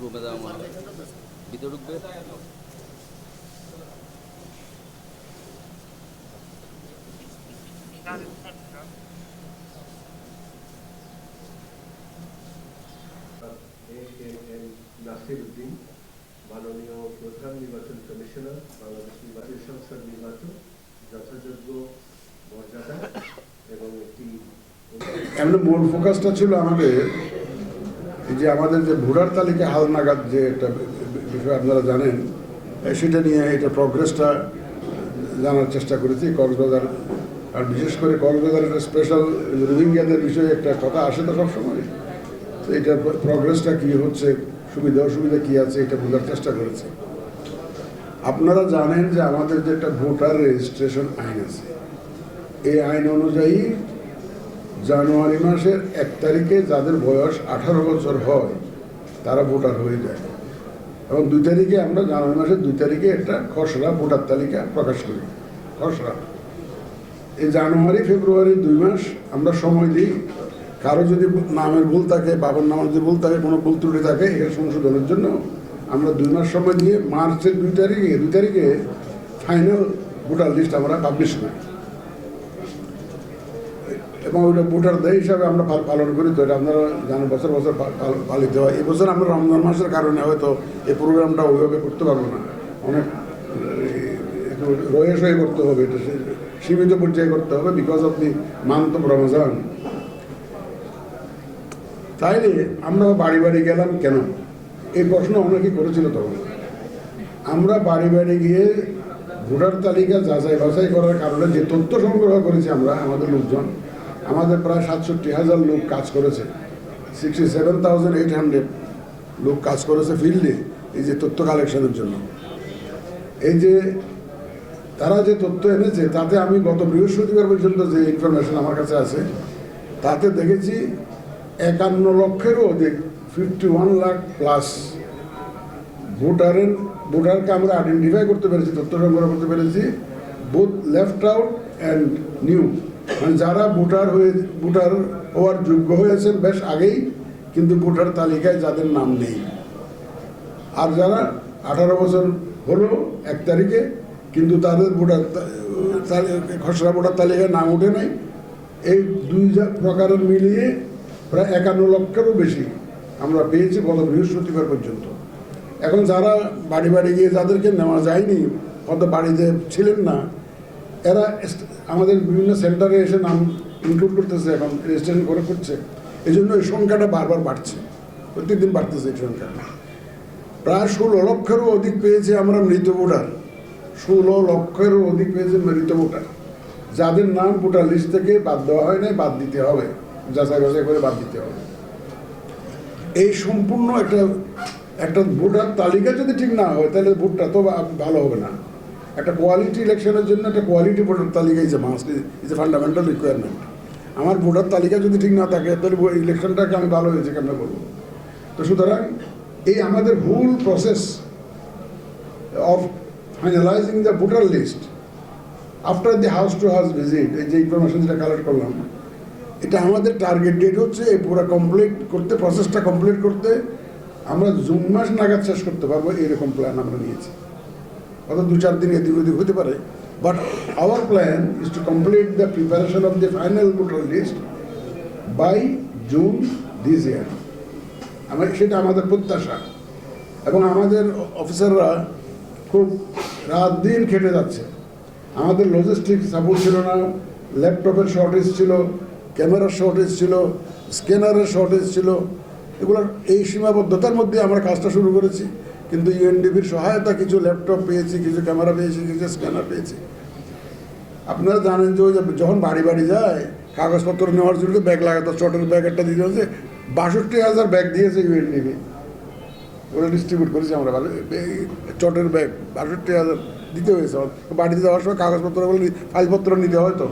রুমে যাওয়া মনে। হয় ভিতরে ঢুকবে? মাননীয় প্রধান নির্বাচন কমিশনার বাংলাদেশ নির্বাচন সংস্থার নির্বাচন যথাযোগ্য মর্যাদা এবং একটি এমনি মূল ফোকাসটা ছিল আমাদের? যে আমাদের যে ভোটার তালিকা হালনাগাদ যে একটা বিষয় আপনারা জানেন সেটা নিয়ে এটা প্রগ্রেসটা জানার চেষ্টা করেছি। কক্সবাজার, আর বিশেষ করে কক্সবাজারের স্পেশাল রোহিঙ্গাদের বিষয়ে একটা কথা আসে তো সবসময়। তো এটা প্রগ্রেসটা কী হচ্ছে, সুবিধা অসুবিধা কী আছে, এটা বোঝার চেষ্টা করেছি। আপনারা জানেন যে আমাদের যে একটা ভোটার রেজিস্ট্রেশন আইন আছে, এই আইন অনুযায়ী জানুয়ারি মাসের এক তারিখে যাদের বয়স আঠারো বছর হয়, তারা ভোটার হয়ে যায়। এবং দুই তারিখে আমরা জানুয়ারি মাসের দুই তারিখে একটা খসড়া ভোটার তালিকা প্রকাশ করি। খসড়া। এই জানুয়ারি, ফেব্রুয়ারি দুই মাস আমরা সময় দিই। কারও যদি নামের ভুল থাকে, বাবার নামের যদি ভুল থাকে, কোনো ভুল ত্রুটি থাকে এটা সংশোধনের জন্য আমরা দুই মাস সময় দিয়ে মার্চের দুই তারিখে দুই তারিখে ফাইনাল ভোটার লিস্ট আমরা পাবলিশ করি। এবং ওইটা ভোটার দেয় হিসাবে আমরা পালন করি, তো এটা আপনারা জানেন, বছর বছর পালিত হয়। এবছর আমরা রমজান মাসের কারণে হয়তো এই প্রোগ্রামটা ওইভাবে করতে পারব না। অনেক রয়েস হয়ে করতে হবে এটা সীমিত পর্যায়ে করতে হবে বিকজ অফ দি রমজান তাইলে আমরা বাড়ি বাড়ি গেলাম কেন? এই প্রশ্ন অনেকেই করেছিল তখন। আমরা বাড়ি বাড়ি গিয়ে ভোটার তালিকা যাচাই বাছাই করার কারণে যে তথ্য সংগ্রহ করেছি আমরা, আমাদের লোকজন আমাদের প্রায় সাতষট্টি হাজার লোক কাজ করেছে। Sixty seven thousand eight hundred লোক কাজ করেছে ফিল্ডে এই যে তথ্য কালেকশনের জন্য। এই যে তারা যে তথ্য এনেছে, তাতে আমি গত বৃহস্পতিবার পর্যন্ত যে ইনফরমেশন আমার কাছে আছে, তাতে দেখেছি একান্ন লক্ষেরও অধিক ফিফটি ওয়ান লাখ প্লাস ভোটারের, ভোটারকে আমরা আইডেন্টিফাই করতে পেরেছি, তথ্য সংগ্রহ করতে পেরেছি both left out and new মানে যারা ভোটার হয়ে, ভোটার হওয়ার যোগ্য হয়েছেন বেশ আগেই, কিন্তু ভোটার তালিকায় যাদের নাম নেই। আর যারা আঠারো বছর হলো এক তারিখে, কিন্তু তাদের ভোটার খসড়া ভোটার তালিকায় নাম ওঠে নাই, এই দুই প্রকারের মিলিয়ে প্রায় একান্ন লক্ষেরও বেশি আমরা পেয়েছি গত বৃহস্পতিবার পর্যন্ত। এখন যারা বাড়ি বাড়ি গিয়ে যাদেরকে নেওয়া যায়নি হয়তো বাড়িতে ছিলেন না এরা আমাদের বিভিন্ন সেন্টারে এসে নাম ইনক্লুড করতেছে এখন রেজিস্ট্রেশন করে করছে। এই জন্য এই সংখ্যাটা বারবার বাড়ছে। প্রত্যেকদিন বাড়তেছে এই সংখ্যা প্রায় ষোলো লক্ষেরও অধিক পেয়েছে আমরা মৃত ভোটার। ষোলো লক্ষেরও অধিক পেয়েছে মৃত ভোটার। যাদের নাম ভোটার লিস্ট থেকে বাদ দেওয়া হয় নাই, বাদ দিতে হবে। যাচাই বাছাই করে বাদ দিতে হবে। এই সম্পূর্ণ একটা একটা ভোটার তালিকা যদি ঠিক না হয়, তাহলে ভোটটা তো ভালো হবে না। একটা কোয়ালিটি ইলেকশনের জন্য একটা কোয়ালিটি ভোটার তালিকা is a must is a fundamental requirement আমার ভোটার তালিকা যদি ঠিক না থাকে, তাহলে ইলেকশনটাকে আমি ভালো হয়েছে কেমন বলব? তো সুতরাং এই আমাদের whole process of finalising the voter list after the house to house visit এই যে ইনফরমেশন যেটা কালেক্ট করলাম, এটা আমাদের টার্গেট ডেট হচ্ছে এই পুরো কমপ্লিট করতে প্রসেসটা কমপ্লিট করতে আমরা জুন মাস নাগাদ শেষ করতে পারব এরকম প্ল্যান আমরা নিয়েছি। অত দু চার দিন এদিক ওদিক হতে পারে but our plan is to complete the preparation of the final voter list by June this year আমার, সেটা আমাদের প্রত্যাশা। এবং আমাদের অফিসাররা খুব রাত দিন খেটে যাচ্ছে। আমাদের লজিস্টিক সাপোর্ট ছিল না ল্যাপটপের শর্টেজ ছিল ক্যামেরার শর্টেজ ছিল স্ক্যানারের শর্টেজ ছিল। এগুলোর এই সীমাবদ্ধতার মধ্যে আমরা কাজটা শুরু করেছি। কিন্তু ইউএনডিবির সহায়তা কিছু ল্যাপটপ পেয়েছি, কিছু ক্যামেরা পেয়েছি, কিছু স্ক্যানার পেয়েছি। আপনারা জানেন যে যখন বাড়ি বাড়ি যায়, কাগজপত্র নেওয়ার জন্য ব্যাগ লাগাতো চটের ব্যাগ একটা দিতে হচ্ছে বাষট্টি হাজার ব্যাগ দিয়েছে ইউএনডিবি ওরা ডিস্ট্রিবিউট করেছি আমরা চটের ব্যাগ বাষট্টি হাজার দিতে হয়েছে। বাড়িতে যাওয়ার সময় কাগজপত্র বলে ফাইলপত্র নিতে হয় তো।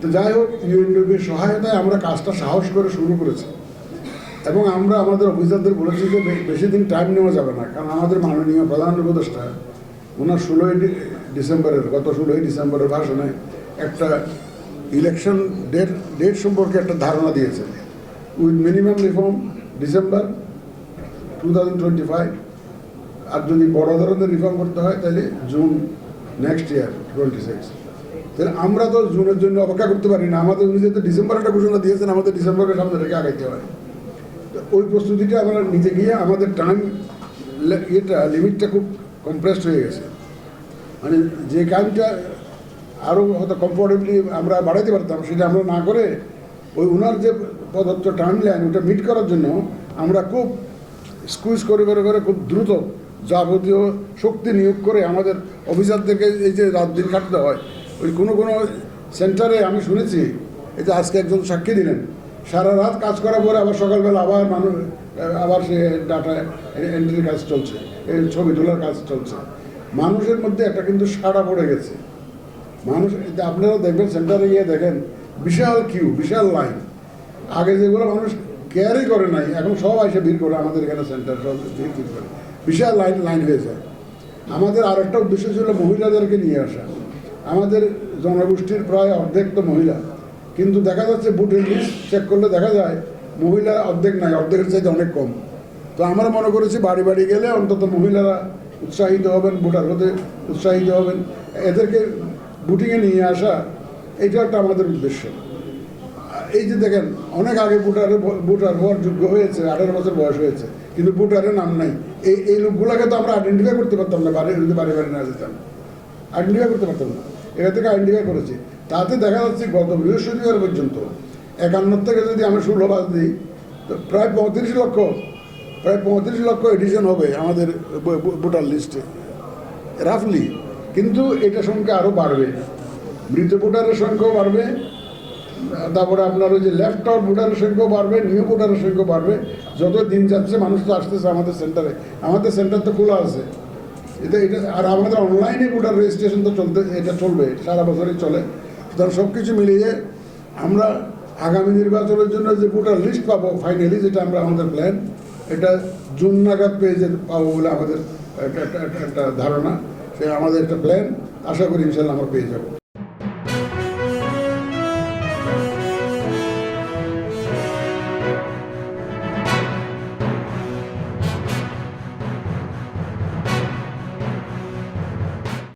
তো যাই হোক ইউএনডিবির সহায়তায় আমরা কাজটা সাহস করে শুরু করেছি। এবং আমরা আমাদের অফিসারদের বলেছি যে বেশি দিন টাইম নেওয়া যাবে না, কারণ আমাদের মাননীয় প্রধান উপদেষ্টা ওনার ষোলোই ডিসেম্বরের, গত ষোলোই ডিসেম্বরের ভাষণে একটা ইলেকশন ডেট ডেট সম্পর্কে একটা ধারণা দিয়েছে with minimum reform December two thousand twenty five আর যদি বড় ধরনের রিফর্ম করতে হয়, তাহলে June next year twenty six তাহলে আমরা তো জুনের জন্য অপেক্ষা করতে পারি না। আমাদের উনি যেহেতু ডিসেম্বর একটা ঘোষণা দিয়েছেন, আমাদের ডিসেম্বরের সামনে রেখে আগাইতে হয়। ওই প্রস্তুতিটা আমরা নিতে গিয়ে আমাদের টাইম ইয়েটা লিমিটটা খুব কম্প্রেসড হয়ে গেছে। মানে যে কাজটা আরও হয়তো কমফোর্টেবলি আমরা বাড়াইতে পারতাম, সেটা আমরা না করে ওই ওনার যে প্রদত্ত টাইম লাইন ওটা মিট করার জন্য আমরা খুব স্কুইজ করে করে করে খুব দ্রুত যাবতীয় শক্তি নিয়োগ করে আমাদের অফিসারদেরকে এই যে রাত দিন কাটতে হয়। ওই কোনো কোনো সেন্টারে আমি শুনেছি, এই যে আজকে একজন সাক্ষী দিলেন সারা রাত কাজ করার পরে আবার সকালবেলা আবার মানুষ, আবার সে ডাটা এন্ট্রির কাজ চলছে ছবি তোলার কাজ চলছে। মানুষের মধ্যে একটা কিন্তু সাড়া পড়ে গেছে। মানুষ আপনারা দেখবেন সেন্টারে গিয়ে দেখেন, বিশাল কিউ বিশাল লাইন আগে যেগুলো মানুষ কেয়ারই করে নাই, এখন সব এসে ভিড় করে আমাদের এখানে সেন্টার সব ভিড় করে। বিশাল লাইন লাইন হয়ে যায়। আমাদের আরেকটা উদ্দেশ্য ছিল মহিলাদেরকে নিয়ে আসা। আমাদের জনগোষ্ঠীর প্রায় অর্ধেক তো মহিলা। কিন্তু দেখা যাচ্ছে বুটের লিস্ট চেক করলে দেখা যায় মহিলা অর্ধেক নাই, অর্ধেকের চাইতে অনেক কম। তো আমরা মনে করেছি বাড়ি বাড়ি গেলে অন্তত মহিলারা উৎসাহিত হবেন, ভোটার হতে উৎসাহিত হবেন। এদেরকে বুটিংয়ে নিয়ে আসা, এটা একটা আমাদের উদ্দেশ্য। এই যে দেখেন, অনেক আগে ভোটারে ভোটার হওয়ার যোগ্য হয়েছে, আঠারো বছর বয়স হয়েছে, কিন্তু ভোটারের নাম নাই। এই এই লোকগুলোকে তো আমরা আইডেন্টিফাই করতে পারতাম না, বাড়ি, যদি বাড়ি বাড়ি না যেতাম। আইডেন্টিফাই করতে পারতাম না। এটা থেকে আইডেন্টিফাই করেছি। তাতে দেখা যাচ্ছে গত বৃহস্পতিবার পর্যন্ত একান্ন থেকে যদি আমি ষোলো বাদ দিই, তো প্রায় পঁয়ত্রিশ লক্ষ, প্রায় পঁয়ত্রিশ লক্ষ এডিশন হবে আমাদের ভোটার লিস্টে রাফলি কিন্তু এটা সংখ্যা আরও বাড়বে। মৃত ভোটারের সংখ্যাও বাড়বে। তারপরে আপনার ওই যে লেফট আউট ভোটারের সংখ্যাও বাড়বে নিউ ভোটারের সংখ্যাও বাড়বে। যত দিন যাচ্ছে, মানুষ তো আসতেছে আমাদের সেন্টারে আমাদের সেন্টার তো খোলা আছে। এটা এটা, আর আমাদের অনলাইনে ভোটার রেজিস্ট্রেশন তো চলতে, এটা চলবে, সারা বছরই চলে। সুতরাং সব কিছু মিলিয়ে আমরা আগামী নির্বাচনের জন্য যে ভোটার লিস্ট পাবো ফাইনালি যেটা আমরা আমাদের প্ল্যান এটা জুন নাগাদ পেয়ে যেতে পাবো বলে আমাদের একটা ধারণা, সে আমাদের একটা প্ল্যান আশা করি ইনশাল্লাহ আমরা পেয়ে যাব।